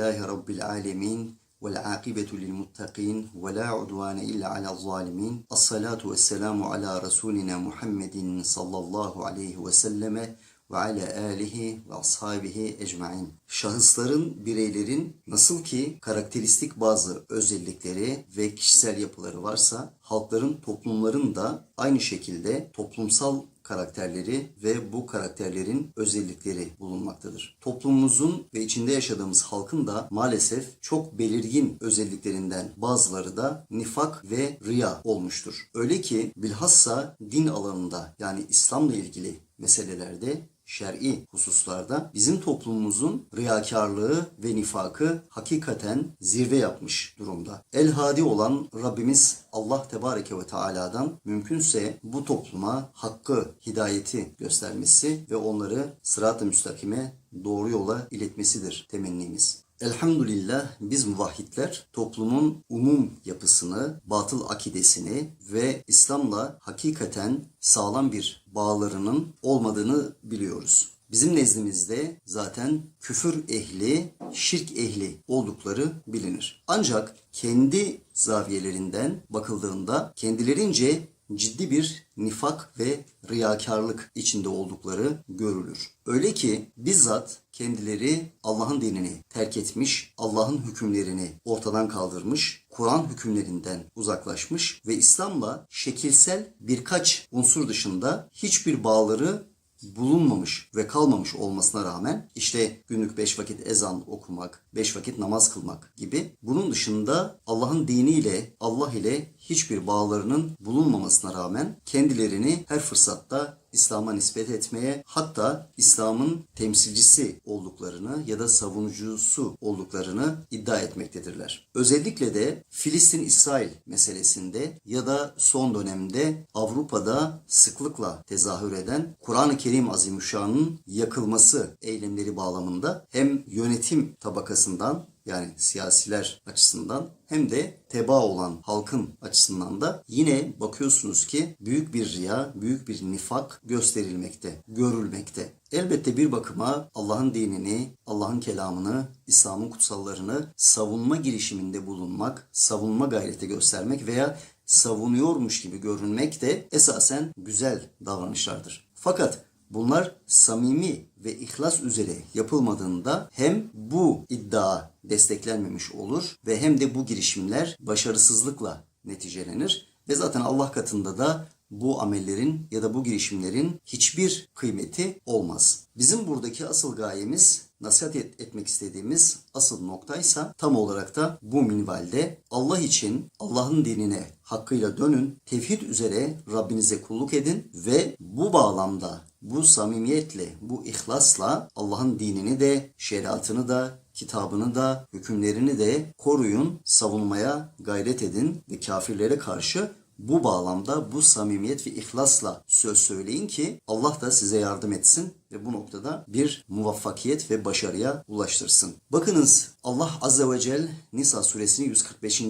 Lillahi Rabbil Alemin vel akibetu lil muttaqin ve la udvane illa ala zalimin. Esselatu vesselamu ala Resulina Muhammedin sallallahu aleyhi ve selleme ve ala alihi ve ashabihi ecmain. Şahısların, bireylerin nasıl ki karakteristik bazı özellikleri ve kişisel yapıları varsa halkların, toplumların da aynı şekilde toplumsal karakterleri ve bu karakterlerin özellikleri bulunmaktadır. Toplumumuzun ve içinde yaşadığımız halkın da maalesef çok belirgin özelliklerinden bazıları da nifak ve riya olmuştur. Öyle ki bilhassa din alanında yani İslam'la ilgili meselelerde şer'i hususlarda bizim toplumumuzun riyakarlığı ve nifakı hakikaten zirve yapmış durumda. El hadi olan Rabbimiz Allah Tebareke ve Teala'dan mümkünse bu topluma hakkı, hidayeti göstermesi ve onları sırat-ı müstakime doğru yola iletmesidir temennimiz. Elhamdülillah biz muvahhidler toplumun umum yapısını, batıl akidesini ve İslam'la hakikaten sağlam bir bağlarının olmadığını biliyoruz. Bizim nezdimizde zaten küfür ehli, şirk ehli oldukları bilinir. Ancak kendi zaviyelerinden bakıldığında kendilerince ciddi bir nifak ve riyakarlık içinde oldukları görülür. Öyle ki bizzat kendileri Allah'ın dinini terk etmiş, Allah'ın hükümlerini ortadan kaldırmış, Kur'an hükümlerinden uzaklaşmış ve İslam'la şekilsel birkaç unsur dışında hiçbir bağları bulunmamış ve kalmamış olmasına rağmen işte günlük beş vakit ezan okumak, beş vakit namaz kılmak gibi bunun dışında Allah'ın diniyle, Allah ile hiçbir bağlarının bulunmamasına rağmen kendilerini her fırsatta İslam'a nispet etmeye hatta İslam'ın temsilcisi olduklarını ya da savunucusu olduklarını iddia etmektedirler. Özellikle de Filistin-İsrail meselesinde ya da son dönemde Avrupa'da sıklıkla tezahür eden Kur'an-ı Kerim Azimüşşan'ın yakılması eylemleri bağlamında hem yönetim tabakasından yani siyasiler açısından hem de teba olan halkın açısından da yine bakıyorsunuz ki büyük bir riya, büyük bir nifak gösterilmekte, görülmekte. Elbette bir bakıma Allah'ın dinini, Allah'ın kelamını, İslam'ın kutsallarını savunma girişiminde bulunmak, savunma gayreti göstermek veya savunuyormuş gibi görünmek de esasen güzel davranışlardır. Fakat bunlar samimi ve ihlas üzere yapılmadığında hem bu iddia desteklenmemiş olur ve hem de bu girişimler başarısızlıkla neticelenir ve zaten Allah katında da bu amellerin ya da bu girişimlerin hiçbir kıymeti olmaz. Bizim buradaki asıl gayemiz nasihat et, etmek istediğimiz asıl noktaysa tam olarak da bu minvalde Allah için Allah'ın dinine hakkıyla dönün, tevhid üzere Rabbinize kulluk edin ve bu bağlamda, bu samimiyetle, bu ihlasla Allah'ın dinini de, şeriatını da, kitabını da, hükümlerini de koruyun, savunmaya gayret edin ve kafirlere karşı bu bağlamda bu samimiyet ve ihlasla söz söyleyin ki Allah da size yardım etsin ve bu noktada bir muvaffakiyet ve başarıya ulaştırsın. Bakınız Allah Azze ve Celle Nisa suresinin 145.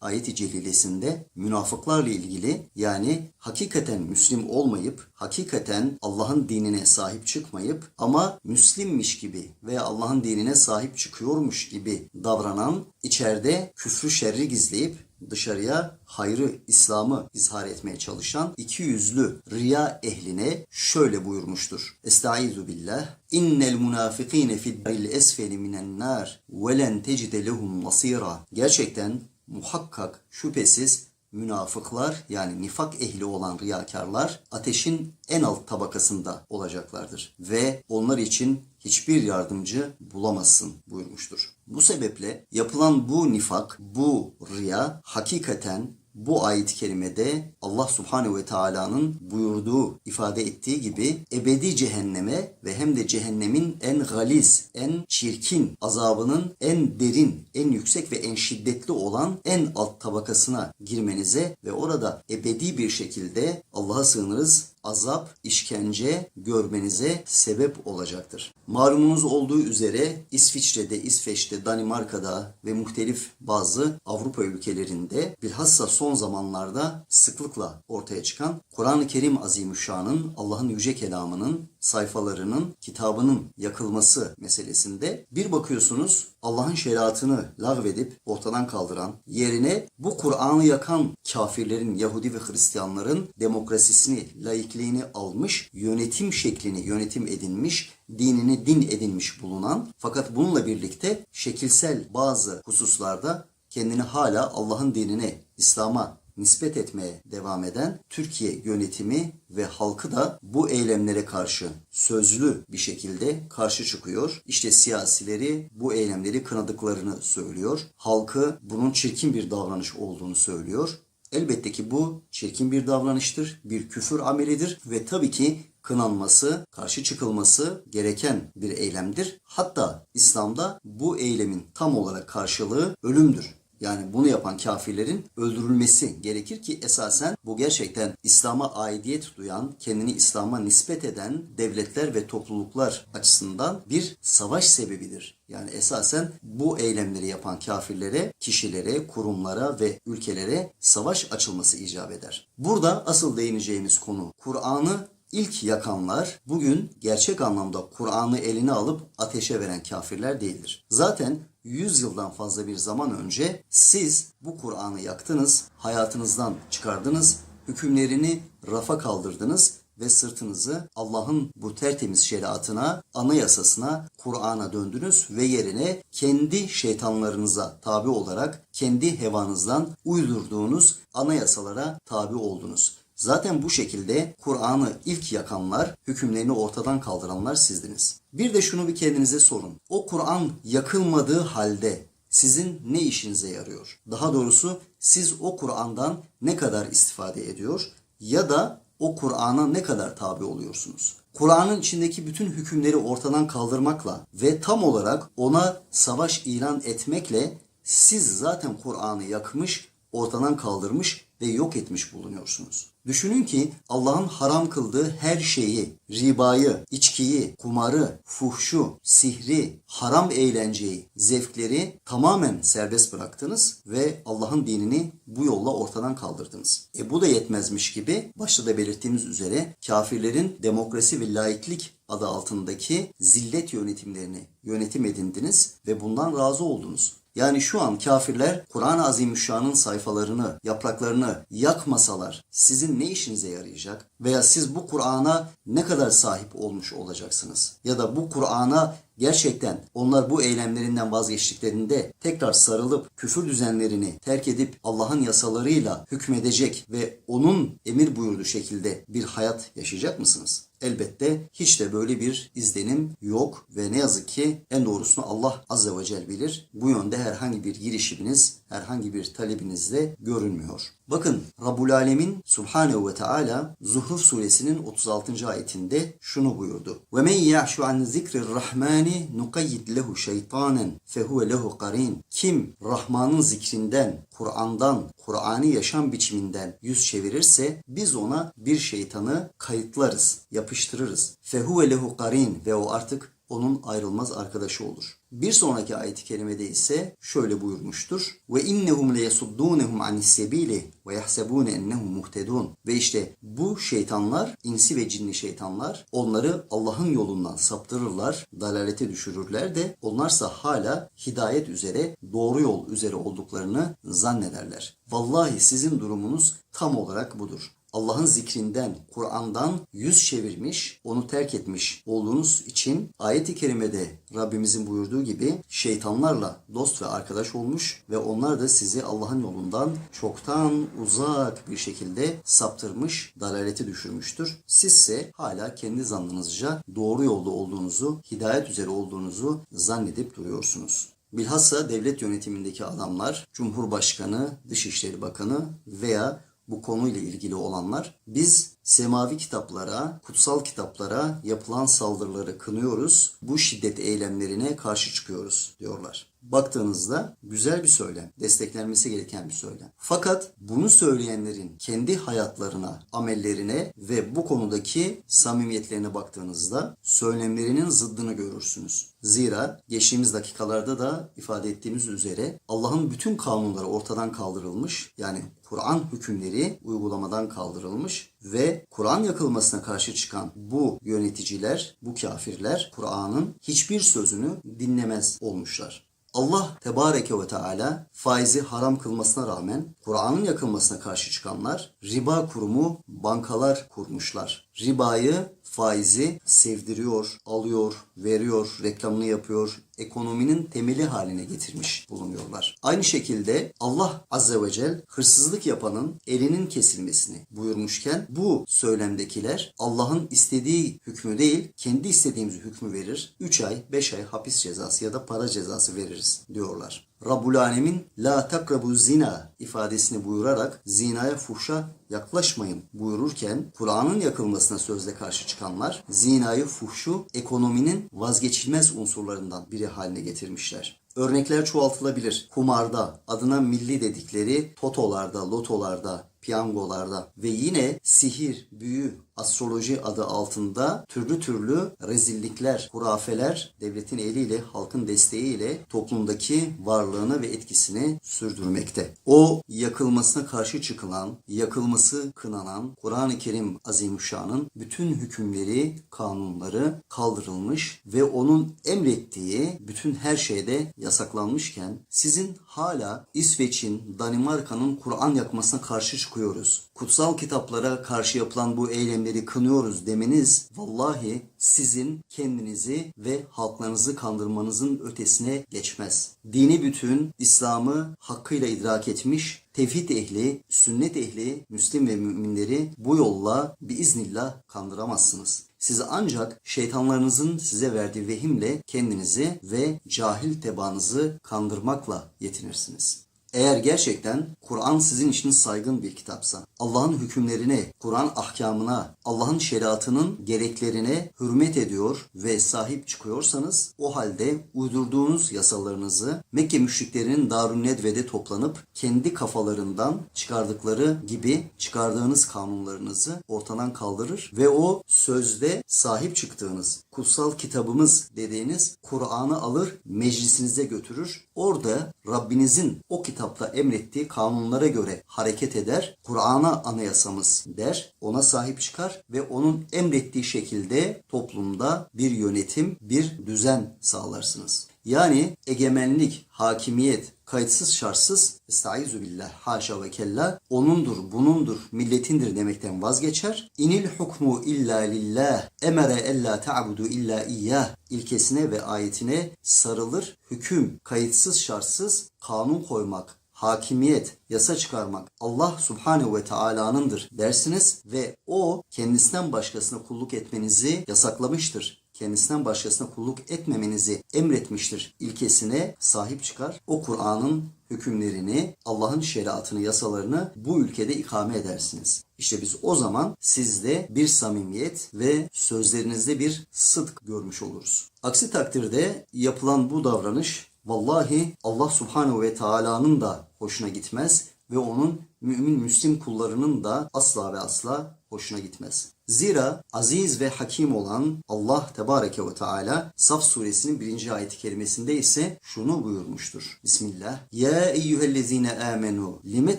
ayet-i celilesinde münafıklarla ilgili yani hakikaten Müslim olmayıp, hakikaten Allah'ın dinine sahip çıkmayıp ama Müslimmiş gibi veya Allah'ın dinine sahip çıkıyormuş gibi davranan, içeride küfrü şerri gizleyip dışarıya hayrı, İslam'ı izhar etmeye çalışan iki yüzlü riya ehline şöyle buyurmuştur. Estaizu billah. İnnel munafikine fid esfeli minen nar ve len tecide lehum nasira. Gerçekten muhakkak şüphesiz münafıklar yani nifak ehli olan riyakarlar ateşin en alt tabakasında olacaklardır ve onlar için hiçbir yardımcı bulamazsın buyurmuştur. Bu sebeple yapılan bu nifak, bu riya hakikaten bu ayet-i kerimede Allah Subhanahu ve Taala'nın buyurduğu, ifade ettiği gibi ebedi cehenneme ve hem de cehennemin en galiz, en çirkin, azabının en derin, en yüksek ve en şiddetli olan en alt tabakasına girmenize ve orada ebedi bir şekilde Allah'a sığınırız azap, işkence görmenize sebep olacaktır. Malumunuz olduğu üzere İsviçre'de, İsveç'te, Danimarka'da ve muhtelif bazı Avrupa ülkelerinde bilhassa son zamanlarda sıklıkla ortaya çıkan Kur'an-ı Kerim Azimüşşan'ın, Allah'ın yüce kelamının sayfalarının, kitabının yakılması meselesinde bir bakıyorsunuz Allah'ın şeriatını lağvedip ortadan kaldıran, yerine bu Kur'an'ı yakan kafirlerin, Yahudi ve Hristiyanların demokrasisini, laikliğini almış, yönetim şeklini yönetim edinmiş, dinini din edinmiş bulunan fakat bununla birlikte şekilsel bazı hususlarda kendini hala Allah'ın dinine, İslam'a nispet etmeye devam eden Türkiye yönetimi ve halkı da bu eylemlere karşı sözlü bir şekilde karşı çıkıyor. İşte siyasileri bu eylemleri kınadıklarını söylüyor. Halkı bunun çirkin bir davranış olduğunu söylüyor. Elbette ki bu çirkin bir davranıştır, bir küfür amelidir ve tabii ki kınanması, karşı çıkılması gereken bir eylemdir. Hatta İslam'da bu eylemin tam olarak karşılığı ölümdür. Yani bunu yapan kafirlerin öldürülmesi gerekir ki esasen bu gerçekten İslam'a aidiyet duyan, kendini İslam'a nispet eden devletler ve topluluklar açısından bir savaş sebebidir. Yani esasen bu eylemleri yapan kafirlere, kişilere, kurumlara ve ülkelere savaş açılması icap eder. Burada asıl değineceğimiz konu Kur'an'ı İlk yakanlar bugün gerçek anlamda Kur'an'ı eline alıp ateşe veren kafirler değildir. Zaten 100 yıldan fazla bir zaman önce siz bu Kur'an'ı yaktınız, hayatınızdan çıkardınız, hükümlerini rafa kaldırdınız ve sırtınızı Allah'ın bu tertemiz şeriatına, anayasasına, Kur'an'a döndünüz ve yerine kendi şeytanlarınıza tabi olarak kendi hevanızdan uydurduğunuz anayasalara tabi oldunuz. Zaten bu şekilde Kur'an'ı ilk yakanlar, hükümlerini ortadan kaldıranlar sizdiniz. Bir de şunu bir kendinize sorun. O Kur'an yakılmadığı halde sizin ne işinize yarıyor? Daha doğrusu siz o Kur'an'dan ne kadar istifade ediyor ya da o Kur'an'a ne kadar tabi oluyorsunuz? Kur'an'ın içindeki bütün hükümleri ortadan kaldırmakla ve tam olarak ona savaş ilan etmekle siz zaten Kur'an'ı yakmış, ortadan kaldırmış ve yok etmiş bulunuyorsunuz. Düşünün ki Allah'ın haram kıldığı her şeyi, ribayı, içkiyi, kumarı, fuhşu, sihri, haram eğlenceyi, zevkleri tamamen serbest bıraktınız ve Allah'ın dinini bu yolla ortadan kaldırdınız. E bu da yetmezmiş gibi başta da belirttiğimiz üzere kafirlerin demokrasi ve laiklik adı altındaki zillet yönetimlerini yönetim edindiniz ve bundan razı oldunuz. Yani şu an kafirler Kur'an-ı Azimüşşan'ın sayfalarını, yapraklarını yakmasalar sizin ne işinize yarayacak? Veya siz bu Kur'an'a ne kadar sahip olmuş olacaksınız? Ya da bu Kur'an'a gerçekten onlar bu eylemlerinden vazgeçtiklerinde tekrar sarılıp küfür düzenlerini terk edip Allah'ın yasalarıyla hükmedecek ve onun emir buyurduğu şekilde bir hayat yaşayacak mısınız? Elbette hiç de böyle bir izlenim yok ve ne yazık ki en doğrusunu Allah Azze ve Celle bilir. Bu yönde herhangi bir girişiminiz, herhangi bir talebiniz de görünmüyor. Bakın Rabbul Alemin Subhanehu ve Teala Zuhruf suresinin 36. ayetinde şunu buyurdu. Men ya'şu an zikrir rahmani nuqayyid lehu şeytanen fehuve lehu qarin. Kim Rahman'ın zikrinden, Kur'an'dan, Kur'ani yaşam biçiminden yüz çevirirse biz ona bir şeytanı kayıtlarız, yapıştırırız. Fehuve lehu qarin ve o artık onun ayrılmaz arkadaşı olur. Bir sonraki ayet-i kerimede ise şöyle buyurmuştur. Ve innehum leyesuddunhum anis sebili ve yahsebun ennehum muhtedun. Ve işte bu şeytanlar, insi ve cinli şeytanlar onları Allah'ın yolundan saptırırlar, dalalete düşürürler de onlarsa hala hidayet üzere, doğru yol üzere olduklarını zannederler. Vallahi sizin durumunuz tam olarak budur. Allah'ın zikrinden, Kur'an'dan yüz çevirmiş, onu terk etmiş olduğunuz için ayet-i kerimede Rabbimizin buyurduğu gibi şeytanlarla dost ve arkadaş olmuş ve onlar da sizi Allah'ın yolundan çoktan uzak bir şekilde saptırmış, dalalete düşürmüştür. Sizse hala kendi zannınızca doğru yolda olduğunuzu, hidayet üzere olduğunuzu zannedip duruyorsunuz. Bilhassa devlet yönetimindeki adamlar, Cumhurbaşkanı, Dışişleri Bakanı veya bu konuyla ilgili olanlar biz semavi kitaplara, kutsal kitaplara yapılan saldırıları kınıyoruz. Bu şiddet eylemlerine karşı çıkıyoruz diyorlar. Baktığınızda güzel bir söylem, desteklenmesi gereken bir söylem. Fakat bunu söyleyenlerin kendi hayatlarına, amellerine ve bu konudaki samimiyetlerine baktığınızda söylemlerinin zıddını görürsünüz. Zira geçtiğimiz dakikalarda da ifade ettiğimiz üzere Allah'ın bütün kanunları ortadan kaldırılmış. Yani Kur'an hükümleri uygulamadan kaldırılmış ve Kur'an yakılmasına karşı çıkan bu yöneticiler, bu kafirler Kur'an'ın hiçbir sözünü dinlemez olmuşlar. Allah Tebareke ve Teala faizi haram kılmasına rağmen Kur'an'ın yakılmasına karşı çıkanlar riba kurumu bankalar kurmuşlar. Ribayı, faizi sevdiriyor, alıyor, veriyor, reklamını yapıyor, ekonominin temeli haline getirmiş bulunuyorlar. Aynı şekilde Allah Azze ve Celle hırsızlık yapanın elinin kesilmesini buyurmuşken bu söylemdekiler Allah'ın istediği hükmü değil, kendi istediğimiz hükmü verir. 3 ay, 5 ay hapis cezası ya da para cezası veririz diyorlar. Rabbul Alemin la takrabu zina ifadesini buyurarak zinaya fuhşa yaklaşmayın buyururken Kur'an'ın yakılmasına sözle karşı çıkanlar zinayı fuhşu ekonominin vazgeçilmez unsurlarından biri haline getirmişler. Örnekler çoğaltılabilir. Kumarda, adına milli dedikleri totolarda, lotolarda, piyangolarda ve yine sihir, büyü, astroloji adı altında türlü türlü rezillikler, hurafeler devletin eliyle, halkın desteğiyle toplumdaki varlığını ve etkisini sürdürmekte. O yakılmasına karşı çıkılan, yakılması kınanan Kur'an-ı Kerim Azimüşşan'ın bütün hükümleri, kanunları kaldırılmış ve onun emrettiği bütün her şeyde yasaklanmışken sizin hala İsveç'in, Danimarka'nın Kur'an yakmasına karşı çıkıyoruz. Kutsal kitaplara karşı yapılan bu eylemleri kınıyoruz demeniz vallahi sizin kendinizi ve halklarınızı kandırmanızın ötesine geçmez. Dini bütün İslam'ı hakkıyla idrak etmiş tevhid ehli, sünnet ehli, müslim ve müminleri bu yolla biiznillah kandıramazsınız. Siz ancak şeytanlarınızın size verdiği vehimle kendinizi ve cahil tebaanızı kandırmakla yetinirsiniz. Eğer gerçekten Kur'an sizin için saygın bir kitapsa, Allah'ın hükümlerine, Kur'an ahkamına, Allah'ın şeriatının gereklerine hürmet ediyor ve sahip çıkıyorsanız o halde uydurduğunuz yasalarınızı Mekke müşriklerinin Darun Nedve'de toplanıp kendi kafalarından çıkardıkları gibi çıkardığınız kanunlarınızı ortadan kaldırır ve o sözde sahip çıktığınız kutsal kitabımız dediğiniz Kur'an'ı alır meclisinize götürür. Orada Rabbinizin o kitapta emrettiği kanunlara göre hareket eder. Kur'an'a anayasamız der. Ona sahip çıkar ve onun emrettiği şekilde toplumda bir yönetim, bir düzen sağlarsınız. Yani egemenlik, hakimiyet, kayıtsız şartsız estaizu billah haşa ve kella onundur, bunundur, milletindir demekten vazgeçer. İnil hukmu illa lillah emere ella ta'budu illa iyyah ilkesine ve ayetine sarılır. Hüküm kayıtsız şartsız kanun koymak, hakimiyet, yasa çıkarmak Allah Subhanehu ve Taala'nındır dersiniz ve o kendisinden başkasına kulluk etmenizi yasaklamıştır kendisinden başkasına kulluk etmemenizi emretmiştir ilkesine sahip çıkar. O Kur'an'ın hükümlerini, Allah'ın şeriatını, yasalarını bu ülkede ikame edersiniz. İşte biz o zaman sizde bir samimiyet ve sözlerinizde bir sıdk görmüş oluruz. Aksi takdirde yapılan bu davranış vallahi Allah Subhanahu ve Taala'nın da hoşuna gitmez ve onun mümin müslim kullarının da asla ve asla hoşuna gitmez. Zira aziz ve hakim olan Allah Tebareke ve Teala Saf suresinin birinci ayeti kerimesinde ise şunu buyurmuştur. Bismillah. Ya eyyühellezine amenu lime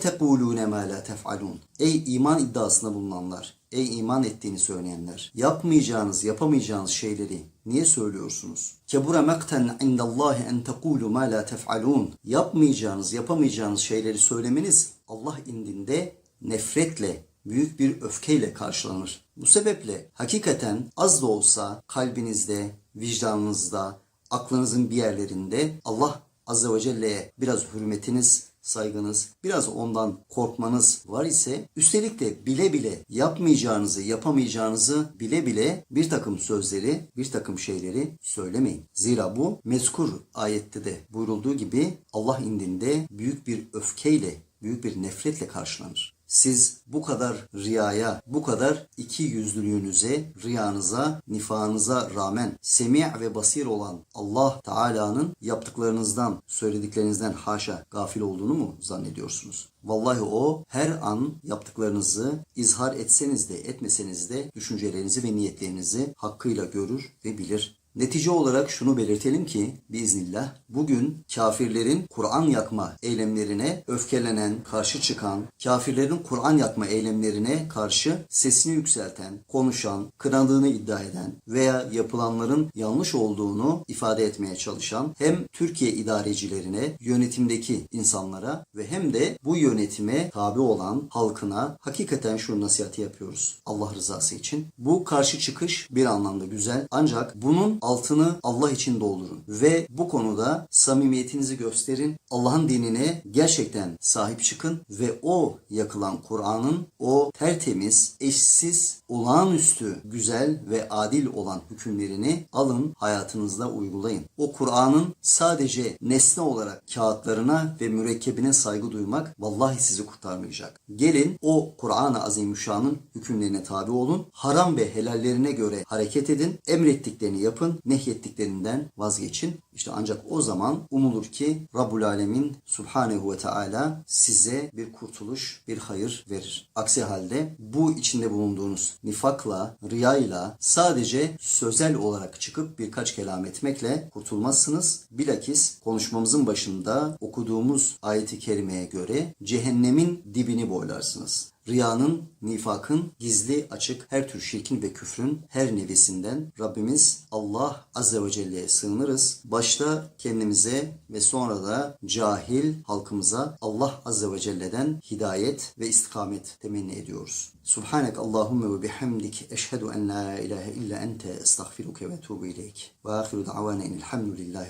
tekulune ma la tef'alun. Ey iman iddiasında bulunanlar, ey iman ettiğini söyleyenler, yapmayacağınız, yapamayacağınız şeyleri niye söylüyorsunuz? Kebura makten indallahi en tekulu ma la tef'alun. Yapmayacağınız, yapamayacağınız şeyleri söylemeniz Allah indinde nefretle, büyük bir öfkeyle karşılanır. Bu sebeple hakikaten az da olsa kalbinizde, vicdanınızda, aklınızın bir yerlerinde Allah Azze ve Celle'ye biraz hürmetiniz, saygınız, biraz ondan korkmanız var ise üstelik de bile bile yapmayacağınızı, yapamayacağınızı bile bile bir takım sözleri, bir takım şeyleri söylemeyin. Zira bu mezkur ayette de buyurulduğu gibi Allah indinde büyük bir öfkeyle, büyük bir nefretle karşılanır. Siz bu kadar riyaya, bu kadar iki yüzlülüğünüze, riyanıza, nifağınıza rağmen semi' ve basir olan Allah Teala'nın yaptıklarınızdan, söylediklerinizden haşa gafil olduğunu mu zannediyorsunuz? Vallahi o her an yaptıklarınızı izhar etseniz de etmeseniz de düşüncelerinizi ve niyetlerinizi hakkıyla görür ve bilir. Netice olarak şunu belirtelim ki biiznillah bugün kafirlerin Kur'an yakma eylemlerine öfkelenen, karşı çıkan, kafirlerin Kur'an yakma eylemlerine karşı sesini yükselten, konuşan, kınadığını iddia eden veya yapılanların yanlış olduğunu ifade etmeye çalışan hem Türkiye idarecilerine, yönetimdeki insanlara ve hem de bu yönetime tabi olan halkına hakikaten şu nasihati yapıyoruz Allah rızası için. Bu karşı çıkış bir anlamda güzel ancak bunun altını Allah için doldurun ve bu konuda samimiyetinizi gösterin. Allah'ın dinine gerçekten sahip çıkın ve o yakılan Kur'an'ın o tertemiz, eşsiz, olağanüstü, güzel ve adil olan hükümlerini alın, hayatınızda uygulayın. O Kur'an'ın sadece nesne olarak kağıtlarına ve mürekkebine saygı duymak vallahi sizi kurtarmayacak. Gelin o Kur'an-ı Azimüşşan'ın hükümlerine tabi olun. Haram ve helallerine göre hareket edin. Emrettiklerini yapın. Nehyettiklerinden vazgeçin. İşte ancak o zaman umulur ki Rabbul Alemin Subhanehu ve Teala size bir kurtuluş, bir hayır verir. Aksi halde bu içinde bulunduğunuz nifakla, riyayla sadece sözel olarak çıkıp birkaç kelam etmekle kurtulmazsınız. Bilakis konuşmamızın başında okuduğumuz ayeti kerimeye göre cehennemin dibini boylarsınız. Riyanın, nifakın, gizli, açık, her tür şirkin ve küfrün her nevesinden Rabbimiz Allah Azze ve Celle'ye sığınırız. Başta kendimize ve sonra da cahil halkımıza Allah Azze ve Celle'den hidayet ve istikamet temenni ediyoruz. Subhanek Allahümme ve bihamdik eşhedü en la ilahe illa ente estağfiruke ve etubu ileyk. Ve ahiru da'vana enilhamdülillahi